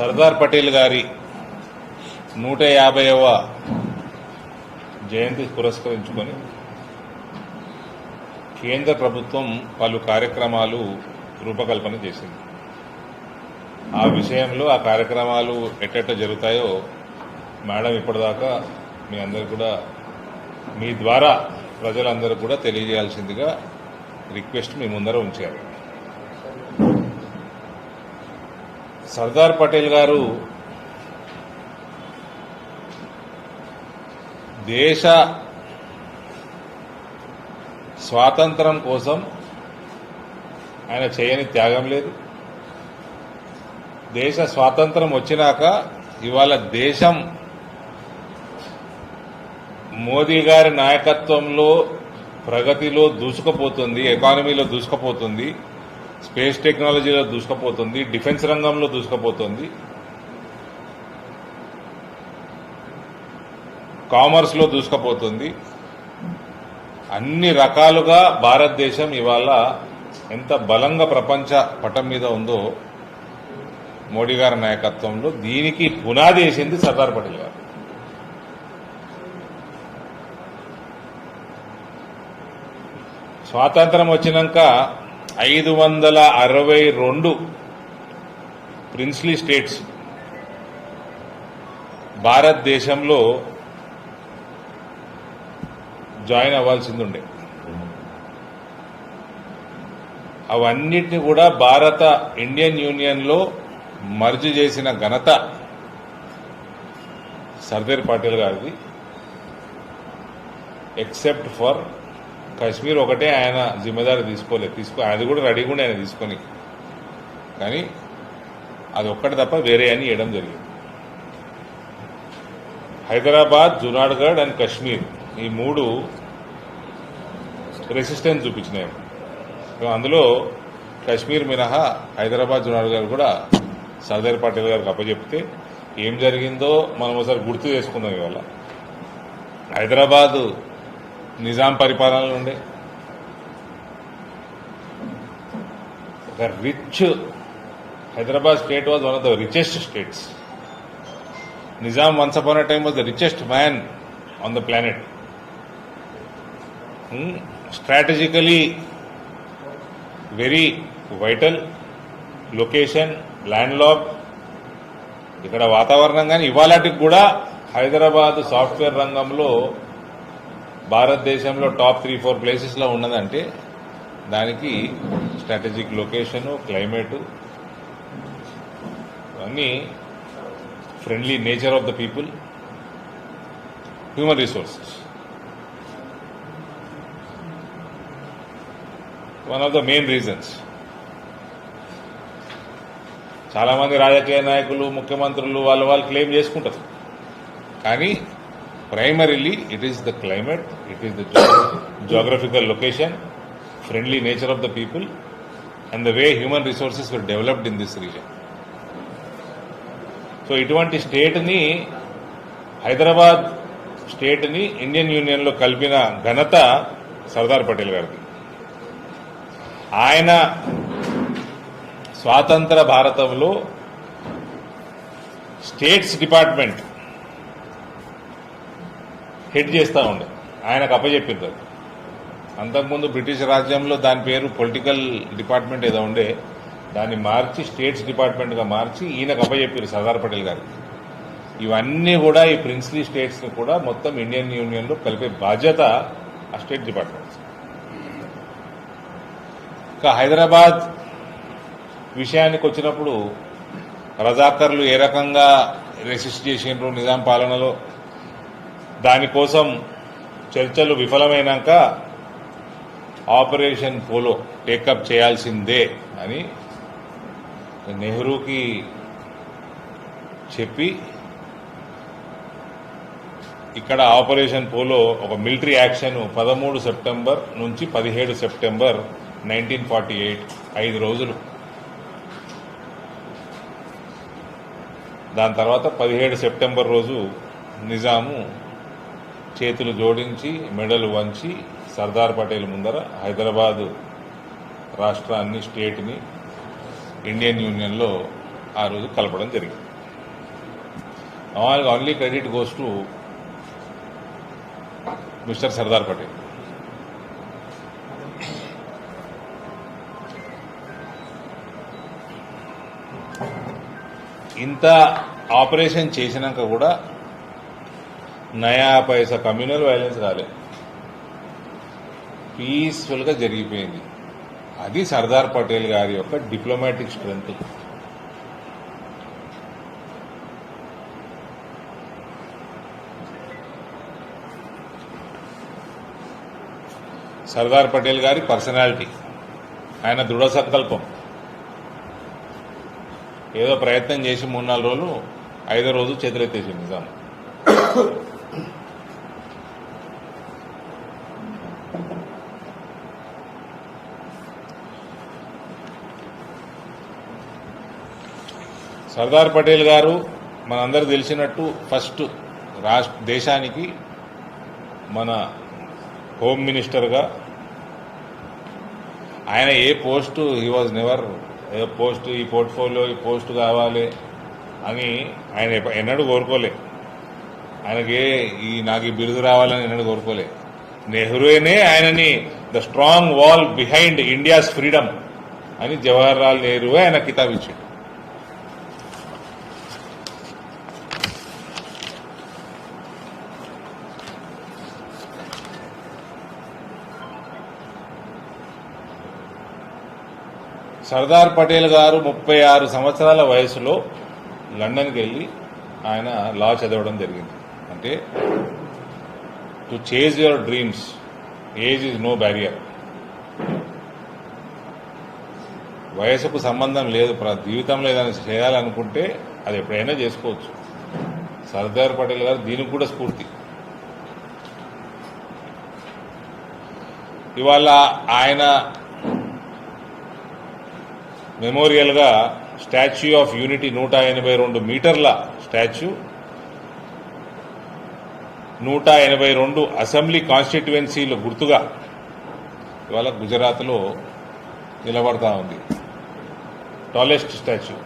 సర్దార్ పటేల్ గారి నూట యాభైవ జయంతి పురస్కరించుకొని కేంద్ర ప్రభుత్వం పలు కార్యక్రమాలు రూపకల్పన చేసింది. ఆ విషయంలో ఆ కార్యక్రమాలు ఎట్టెట్ట జరుగుతాయో మేడం ఇప్పటిదాకా మీ అందరు కూడా మీ ద్వారా ప్రజలందరూ కూడా తెలియజేయాల్సిందిగా రిక్వెస్ట్ మీ ముందర ఉంచారు. సర్దార్ పటేల్ గారు దేశ స్వాతంత్రం కోసం ఆయన చేయని త్యాగం లేదు. దేశ స్వాతంత్రం వచ్చినాక ఇవాళ దేశం మోదీ గారి నాయకత్వంలో ప్రగతిలో దూసుకుపోతుంది ఎకానమీలో దూసుకుపోతుంది. స్పేస్ టెక్నాలజీలో దూసుకుపోతుంది డిఫెన్స్ రంగంలో దూసుకుపోతుంది. కామర్స్లో దూసుకుపోతుంది. అన్ని రకాలుగా భారతదేశం ఇవాళ ఎంత బలంగా ప్రపంచ పటం మీద ఉందో మోడీ గారి నాయకత్వంలో దీనికి పునాది వేసింది సర్దార్ పటేల్ గారు. స్వాతంత్రం వచ్చినాక ఐదు వందల అరవై రెండు ప్రిన్స్లీ స్టేట్స్ భారతదేశంలో జాయిన్ అవ్వాల్సింది ఉండే అవన్నిటిని కూడా భారత ఇండియన్ యూనియన్లో మర్జ్ చేసిన ఘనత సర్దార్ పటేల్ గారిది ఎక్సెప్ట్ ఫర్ కశ్మీర్ ఒకటే ఆయన జిమ్మదారి తీసుకోలేదు తీసుకో అది కూడా రెడీగా ఉండే ఆయన తీసుకొని. కానీ అది ఒక్కటి తప్ప వేరే అని ఇవ్వడం జరిగింది. హైదరాబాద్ జునాడ్గఢ్ అండ్ కశ్మీర్ ఈ మూడు రెసిస్టెన్స్ చూపించినాయి. సో అందులో కశ్మీర్ మినహా హైదరాబాద్ జునాడ్గఢ్ కూడా సర్దార్ పటేల్ గారికి అప్పచెప్తే ఏం జరిగిందో మనం ఒకసారి గుర్తు చేసుకుందాం ఇవాళ. హైదరాబాదు నిజాం పరిపాలనలో ఉండే. ఒక rich Hyderabad state was one of the richest states Nizam once upon a time was the richest man on the planet strategically very vital location land lock ఇక్కడ వాతావరణం కానీ ఇవాళటికి కూడా హైదరాబాద్ సాఫ్ట్వేర్ రంగంలో భారతదేశంలో టాప్ త్రీ ఫోర్ ప్లేసెస్లో ఉన్నదంటే దానికి strategic location climate అన్నీ friendly nature of the people human resources one of the main reasons చాలామంది రాజకీయ నాయకులు ముఖ్యమంత్రులు వాళ్ళ వాళ్ళు క్లెయిమ్ చేసుకుంటారు. కానీ primarily it is the climate it is the geographical location friendly nature of the people and the way human resources were developed in this region so ఇటువంటి స్టేట్ని హైదరాబాద్ స్టేట్ని ఇండియన్ యూనియన్లో కలిపిన ఘనత సర్దార్ పటేల్ గారికి ఆయన స్వాతంత్ర భారతంలో స్టేట్స్ డిపార్ట్మెంట్ హెడ్ చేస్తూ ఉండే. ఆయనకు అప్పచెప్పింది అది. అంతకుముందు బ్రిటిష్ రాజ్యంలో దాని పేరు పొలిటికల్ డిపార్ట్మెంట్ ఏదో ఉండే దాన్ని మార్చి స్టేట్స్ డిపార్ట్మెంట్గా మార్చి ఈయనకు అప్పచెప్పారు సర్దార్ పటేల్ గారికి ఇవన్నీ కూడా ఈ ప్రిన్స్లీ స్టేట్స్ని కూడా మొత్తం ఇండియన్ యూనియన్లో కలిపే బాధ్యత ఆ స్టేట్ డిపార్ట్మెంట్ ఇంకా హైదరాబాద్ విషయానికి వచ్చినప్పుడు రజాకర్లు ఏ రకంగా రెసిస్ట్ చేసినారు నిజాం పాలనలో దానికోసం చర్చలు విఫలమైనాక ఆపరేషన్ పోలో టేకప్ చేయాల్సిందే అని నెహ్రూకి చెప్పి ఇక్కడ ఆపరేషన్ పోలో ఒక మిలిటరీ యాక్షన్ పదమూడు సెప్టెంబర్ నుంచి పదిహేడు సెప్టెంబర్ నైన్టీన్ ఫార్టీ ఎయిట్ ఐదు రోజులు. దాని తర్వాత పదిహేడు సెప్టెంబర్ రోజు నిజాము చేతులు జోడించి మెడలు వంచి సర్దార్ పటేల్ ముందర హైదరాబాదు రాష్ట్రాన్ని స్టేట్ని ఇండియన్ యూనియన్లో ఆ రోజు కలపడం జరిగింది. మామూలుగా only credit goes to mister Sardar Patel. ఇంత ఆపరేషన్ చేసినాక కూడా నయా పైసా కమ్యూనల్ వైలెన్స్ కాలేదు పీస్ఫుల్గా జరిగిపోయింది. అది సర్దార్ పటేల్ గారి యొక్క డిప్లొమాటిక్ స్ట్రెంగ్త్ సర్దార్ పటేల్ గారి పర్సనాలిటీ. ఆయన దృఢ సంకల్పం. ఏదో ప్రయత్నం చేసి మూడు నాలుగు రోజులు ఐదో రోజు చేతులెత్తేసి నిజాం. సర్దార్ పటేల్ గారు మనందరూ తెలిసినట్టు ఫస్ట్ రాష్ట్ర దేశానికి మన హోమ్ మినిస్టర్గా ఆయన ఏ post he was never a post ఈ పోర్ట్ఫోలియో ఈ పోస్ట్ కావాలి అని ఆయన ఎన్నడూ కోరుకోలే. ఆయనకి ఏ ఈ నాకు ఈ బిరుదు రావాలని ఎన్నడూ కోరుకోలే. నెహ్రూనే ఆయనని the strong wall behind India's freedom అని జవహర్ లాల్ నెహ్రూ ఆయన కితాబ్ ఇచ్చాడు. సర్దార్ పటేల్ గారు ముప్పై ఆరు సంవత్సరాల వయసులో లండన్కి వెళ్ళి ఆయన లా చదవడం జరిగింది. అంటే to chase your dreams age is no barrier వయసుకు సంబంధం లేదు ప్ర- జీవితంలో ఏదైనా చేయాలనుకుంటే అది ఎప్పుడైనా చేసుకోవచ్చు. సర్దార్ పటేల్ గారు దీనికి కూడా స్ఫూర్తి. ఇవాళ ఆయన మెమోరియల్గా స్టాచ్యూ ఆఫ్ యూనిటీ నూట ఎనభై రెండు మీటర్ల స్టాచ్యూ నూట ఎనభై రెండు అసెంబ్లీ కాన్స్టిట్యువెన్సీలు గుర్తుగా ఇవాళ గుజరాత్లో నిలబడతా ఉంది. Tallest statue.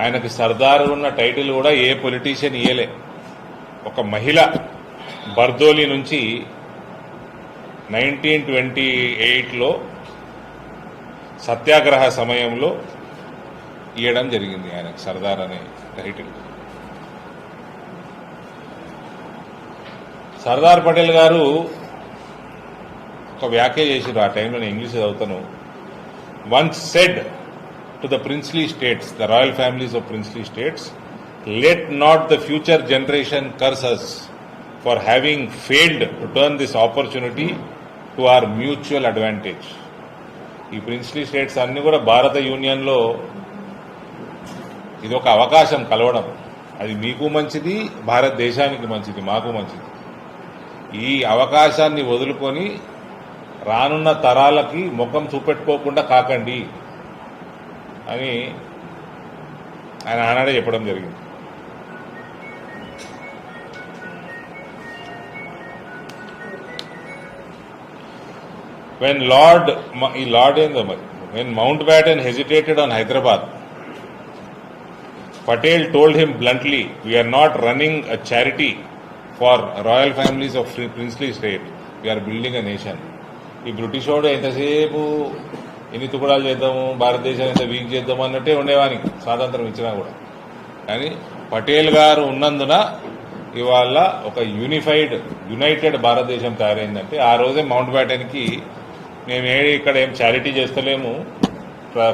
ఆయనకి సర్దార్ ఉన్న టైటిల్ కూడా ఏ పొలిటీషియన్ ఇయ్యలే. ఒక మహిళ బర్దోలి నుంచి నైన్టీన్ ట్వంటీ ఎయిట్లో సత్యాగ్రహ సమయంలో ఇవ్వడం జరిగింది ఆయనకు సర్దార్ అనే టైటిల్. సర్దార్ పటేల్ గారు ఒక వ్యాఖ్య చేసిరు ఆ టైంలో నేను ఇంగ్లీష్ చదువుతాను. Once said to the princely states the royal families of princely states let not the future generation curses for having failed to turn this opportunity to our mutual advantage ఈ princely states అన్ని కూడా భారత యూనియన్లో ఇది ఒక అవకాశం కలవడం. అది మీకు మంచిది భారతదేశానికి మంచిది మాకు మంచిది. ఈ అవకాశాన్ని వదులుకొని రానున్న తరాలకి ముఖం చూపెట్టుకోకుండా కాకండి అని ఆయన ఆనాడే చెప్పడం జరిగింది. వెన్ లార్డ్ ఈ లార్డ్ ఏందో మరి? When Mountbatten hesitated on Hyderabad Patel told him bluntly we are not running a charity for royal families of princely state we are building a nation ఈ బ్రిటిష్ వాడు ఎంతసేపు ఎన్ని తుకుడాలు చేద్దాము భారతదేశాన్ని ఎంత వీక్ చేద్దాము అన్నట్టే ఉండేవానికి స్వాతంత్రం ఇచ్చినా కూడా. కానీ పటేల్ గారు ఉన్నందున ఇవాళ ఒక యూనిఫైడ్ యునైటెడ్ భారతదేశం తయారైందంటే ఆ రోజే మౌంట్ బ్యాటన్కి మేము ఏ ఇక్కడ ఏం చారిటీ చేస్తలేము.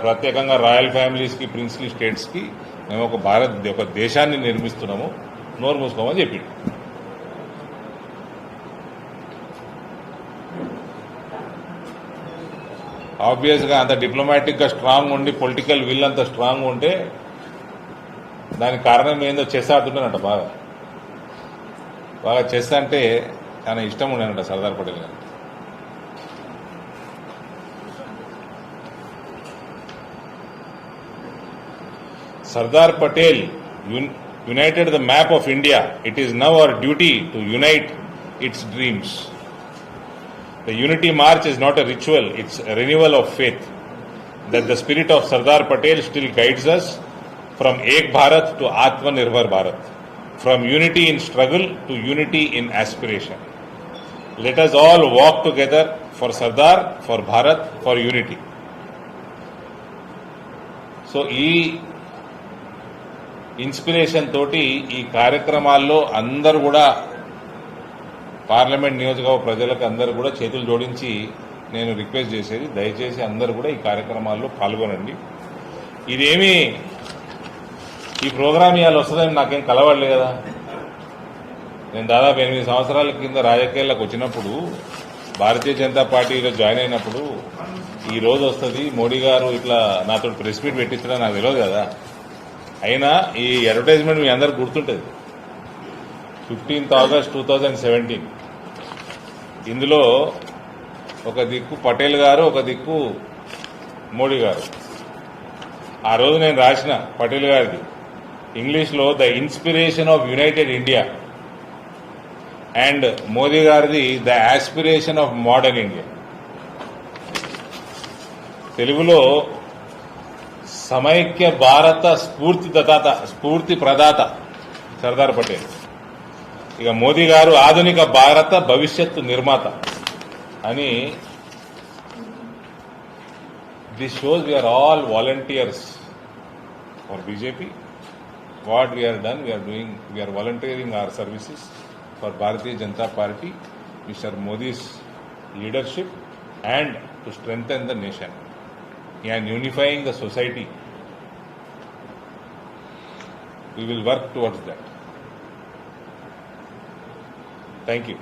ప్రత్యేకంగా రాయల్ ఫ్యామిలీస్కి ప్రిన్స్లీ స్టేట్స్కి మేము ఒక భారత్ ఒక దేశాన్ని నిర్మిస్తున్నాము. నోరు మూసుకోమని చెప్పిండు. ఆబ్వియస్గా అంత డిప్లొమాటిక్గా స్ట్రాంగ్ ఉండి పొలిటికల్ విల్ అంత స్ట్రాంగ్ ఉంటే దానికి కారణం ఏందో చెస్ ఆడుతున్నానంట బాగా. బాగా చెస్ అంటే చాలా ఇష్టం ఉండేనంట సర్దార్ పటేల్ గారు. Sardar Patel un- united the map of India. It is now our duty to unite its dreams. The unity march is not a ritual, it's a renewal of faith. that the spirit of Sardar Patel still guides us from Ek Bharat to Atmanirbhar Bharat, from unity in struggle to unity in aspiration. Let us all walk together for Sardar, for Bharat, for unity. ఈ inspiration తోటి ఈ కార్యక్రమాల్లో అందరూ కూడా parliament నియోజకవర్గ ప్రజలకు అందరూ కూడా చేతులు జోడించి నేను రిక్వెస్ట్ చేసేది దయచేసి అందరూ కూడా ఈ కార్యక్రమాల్లో పాల్గొనండి. ఇదేమి ఈ ప్రోగ్రామ్ ఇవాళ వస్తుందని నాకేం కలవడలే కదా. నేను దాదాపు ఎనిమిది సంవత్సరాల కింద రాజకీయాలకు వచ్చినప్పుడు భారతీయ జనతా పార్టీలో జాయిన్ అయినప్పుడు ఈ రోజు వస్తుంది మోడీ గారు ఇట్లా నాతో ప్రెస్ మీట్ పెట్టించడం నాకు తెలియదు కదా. అయినా ఈ అడ్వర్టైజ్మెంట్ మీ అందరు గుర్తుంటుంది. Fifteenth August two thousand seventeen. ఇందులో ఒక దిక్కు పటేల్ గారు ఒక దిక్కు మోడీ గారు. ఆ రోజు నేను రాసిన పటేల్ గారిది. ఇంగ్లీష్లో the inspiration of united India and Modi గారిది the aspiration of modern India. తెలుగులో సమైక్య భారత స్ఫూర్తి దదాత స్ఫూర్తి ప్రదాత సర్దార్ పటేల్. ఇక మోదీ గారు ఆధునిక భారత భవిష్యత్తు నిర్మాత అని this shows we are all volunteers for BJP what we are done we are doing we are volunteering our services for Bharatiya Janata Party mister Modi's leadership and to strengthen the nation and unifying the society. We will work towards that. Thank you.